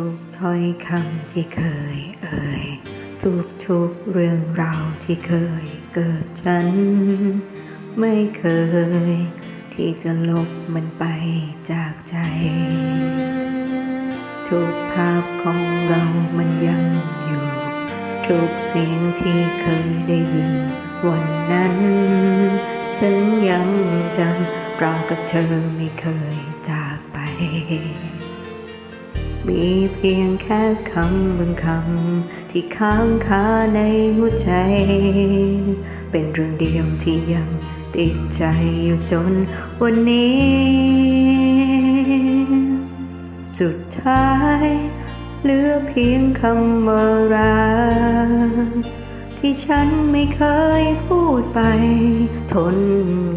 ทุกถ้อยคำที่เคยเอ่ย ทุกทุกเรื่องราวที่เคยเกิดฉัน ไม่เคย ที่จะลบมันไปจากใจ ทุกภาพของเรามันยังอยู่ ทุกเสียงที่เคยได้ยิน วันนั้น ฉันยังจำเรากับเธอไม่เคยจากไป มีเพียงแค่คำบางคำที่ค้างคาในหัวใจ เป็นเรื่องเดียวที่ยังติดใจอยู่จนวันนี้ สุดท้ายเหลือเพียงคำว่ารักที่ฉันไม่เคยพูดไป ทน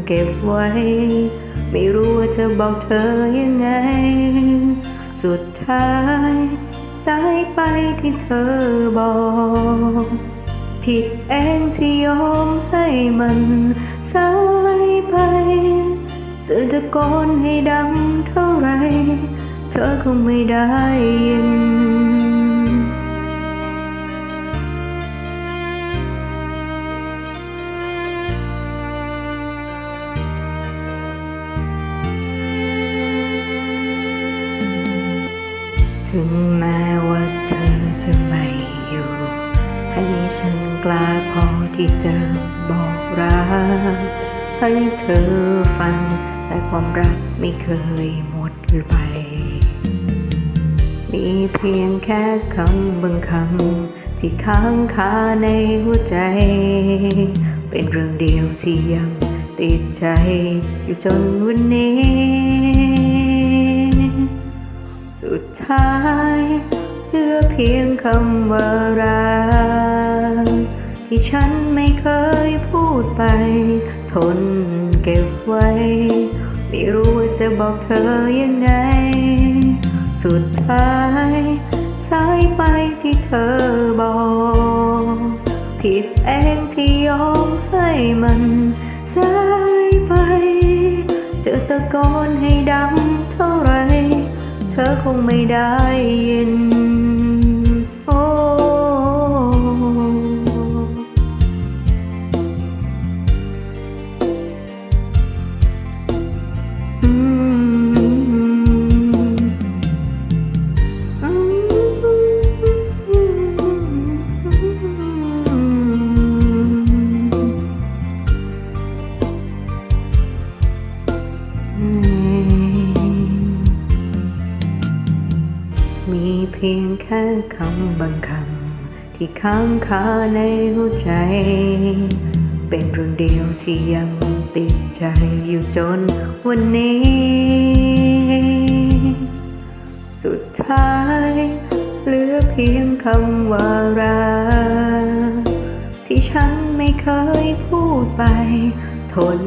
เก็บไว้ ไม่รู้ว่าจะบอกเธอยังไง สุด ท้าย สายไปที่เธอบอก ผิดเองที่ยอมให้มันสายไปจะตะโกนให้ดังเท่าไร เธอคงไม่ได้ยิน ถึงแม้ว่าเธอจะไม่อยู่ ให้ฉันกล้าพอที่จะบอกรัก ให้เธอฟัง แต่ความรักไม่เคยหมดไป มีเพียงแค่คำบางคำที่ค้างคาในหัวใจ เป็นเรื่องเดียวที่ยังติดใจอยู่จนวันนี้ ท้ายเหลือเพียงคำว่ารักที่ฉันไม่เคยพูดไป ทนเก็บไว้ ไม่รู้ว่าจะบอกเธอยังไง สุดท้ายสายไปที่เธอบอก ผิดเองที่ยอมให้มันสายไป จะตะโกนให้ดัง คงไม่ได้ยิน พียงแค่คำบางคำที่ค้างคาในหัวใจ เป็นเรื่องเดียวที่ยังติดใจอยู่จนวันนี้ สุดท้ายเหลือเพียงคำว่ารักที่ฉันไม่เคยพูดไป ทน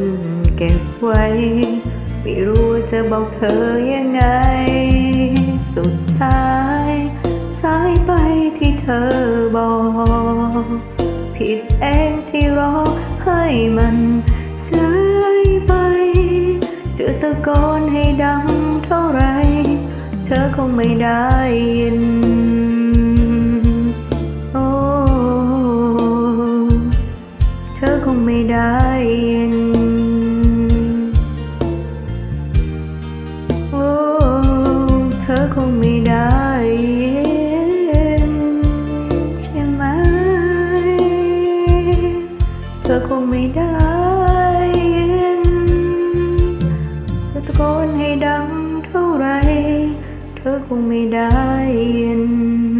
เก็บไว้ ไม่รู้จะบอกเธอยังไง สุดท้าย สายไปที่เธอบอก ผิดเองที่รอให้มันสายไป จะตะโกนให้ดังเท่าไร เธอคงไม่ได้ยิน โอ้ เธอคงไม่ได้ยินะโกนให้ดังเท่าไร เธอคงไม่ได้ยิน